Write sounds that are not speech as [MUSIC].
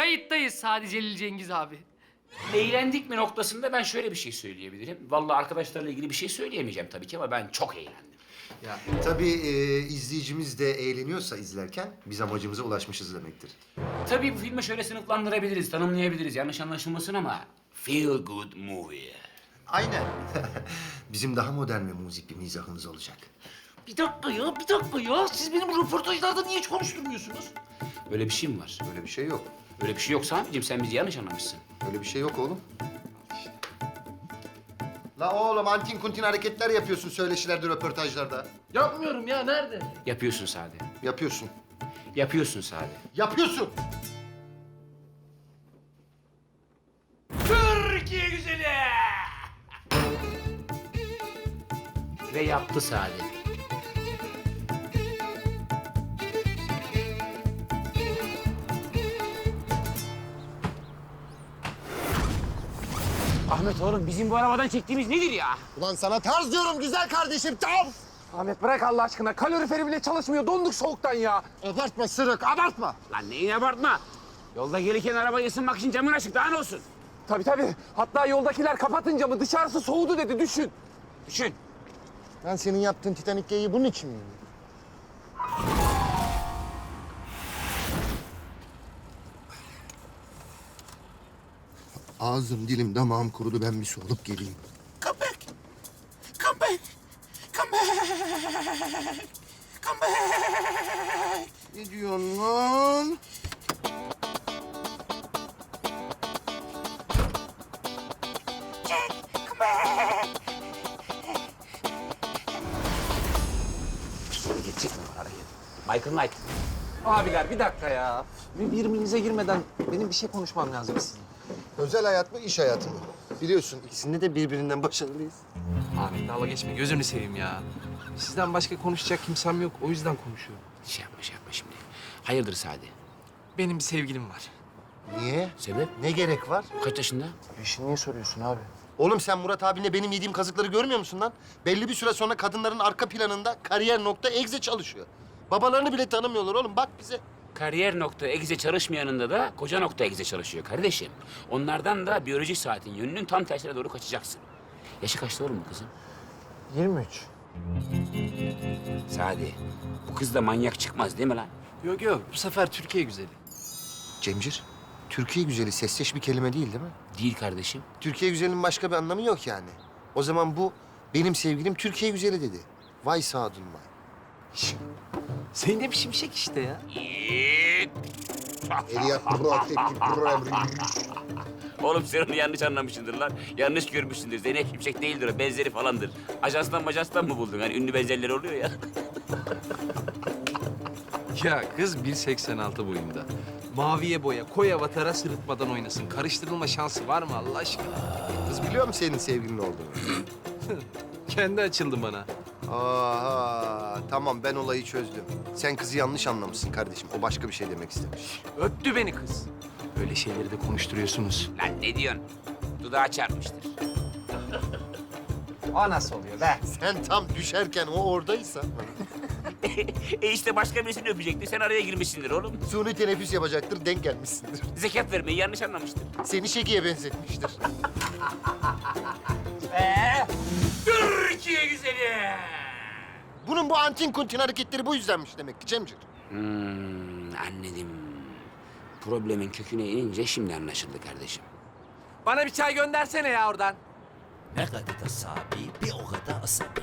Kayıttayız Sadi Celil Cengiz abi. Eğlendik mi noktasında ben şöyle bir şey söyleyebilirim. Vallahi arkadaşlarla ilgili bir şey söyleyemeyeceğim tabii ki ama ben çok eğlendim. Tabii e, izleyicimiz de eğleniyorsa izlerken biz amacımıza ulaşmışız demektir. Tabii bu filmi şöyle sınıflandırabiliriz, tanımlayabiliriz. Yanlış anlaşılmasın ama feel good movie. Aynen. [LAUGHS] Bizim daha modern ve muzik bir mizahımız olacak. Bir dakika ya, bir dakika ya. Siz benim röportajlarda niye hiç konuşturmuyorsunuz? Öyle bir şey mi var? Öyle bir şey yok. Öyle bir şey yoksa abicim sen bizi yanlış anlamışsın. Öyle bir şey yok oğlum. La oğlum antin kuntin hareketler yapıyorsun söyleşilerde, röportajlarda. Yapmıyorum ya nerede? Yapıyorsun Sade. Yapıyorsun. Yapıyorsun Sade. Yapıyorsun. Türkiye güzeli! Ve yaptı Sade. Ahmet oğlum bizim bu arabadan çektiğimiz nedir ya? Ulan sana tarz diyorum güzel kardeşim tam. Ahmet bırak Allah aşkına. Kaloriferi bile çalışmıyor. Donduk soğuktan ya. Abartma sırık abartma. Lan neyin abartma? Yolda gelirken arabayı ısınmak için camını açık daha ne olsun? Tabii tabii. Hatta yoldakiler kapatın camı dışarısı soğudu dedi düşün. Düşün. Ben senin yaptığın Titanic geyiği bunun için mi? Ağzım, dilim, damağım kurudu. Ben bir su alıp geleyim. Come back. Come back. Come back. Come back. Ne diyorsun lan? Geçecek mi hareket? Michael Knight. Abiler bir dakika ya. Bir birbirinize girmeden benim bir şey konuşmam lazım sizinle. Özel hayat mı, iş hayatı mı? Biliyorsun ikisinde de birbirinden başarılıyız. Ahmet dalga geçme gözünü seveyim ya. Sizden başka konuşacak kimsem yok o yüzden konuşuyorum. Şey yapma şey yapma şimdi. Hayırdır Sadi? Benim bir sevgilim var. Niye? Sebep? Ne gerek var? Kaç yaşında? Eşini niye soruyorsun abi? Oğlum sen Murat abinle benim yediğim kazıkları görmüyor musun lan? Belli bir süre sonra kadınların arka planında kariyer nokta egze çalışıyor. Babalarını bile tanımıyorlar oğlum bak bize. Kariyer nokta egze çalışmayanında da koca nokta egze çalışıyor kardeşim. Onlardan da biyolojik saatin yönünün tam tersine doğru kaçacaksın. Yaşı kaçta oğlum bu kızın? 23. Sadi, bu kız da manyak çıkmaz değil mi lan? Yok yok bu sefer Türkiye güzeli. Cemcir, Türkiye güzeli sesleş bir kelime değil değil mi? Değil kardeşim. Türkiye güzelinin başka bir anlamı yok yani. O zaman bu benim sevgilim Türkiye güzeli dedi. Vay Sadun vay. Zeynep Şimşek işte ya. Oğlum sen onu yanlış anlamışsındır lan. Yanlış görmüşsündür. Zeynep Şimşek değildir o. Benzeri falandır. Ajanstan majanstan mı buldun? Hani ünlü benzerleri oluyor ya. [LAUGHS] Ya kız 1.86 boyunda. Maviye boya, koy avatara sırıtmadan oynasın. Karıştırılma şansı var mı Allah aşkına? Kız biliyor mu senin sevgilin olduğunu? [LAUGHS] Kendi açıldı bana. Aha, tamam ben olayı çözdüm. Sen kızı yanlış anlamışsın kardeşim. O başka bir şey demek istemiş. Öptü beni kız. Böyle şeyleri de konuşturuyorsunuz. Lan ne diyorsun? Dudağı çarpmıştır. O nasıl oluyor be? [LAUGHS] Sen tam düşerken o oradaysa... [LAUGHS] e işte başka birisini öpecekti. Sen araya girmişsindir oğlum. Suni teneffüs yapacaktır, denk gelmişsindir. [LAUGHS] Zekat vermeyi yanlış anlamıştır. Seni Şeki'ye benzetmiştir. Türkiye güzeli. Bu antin kuntin hareketleri bu yüzdenmiş demek ki Cemcir. Hmm, anladım. Problemin köküne inince şimdi anlaşıldı kardeşim. Bana bir çay göndersene ya oradan. Ne kadar da sabi bir o kadar asabi.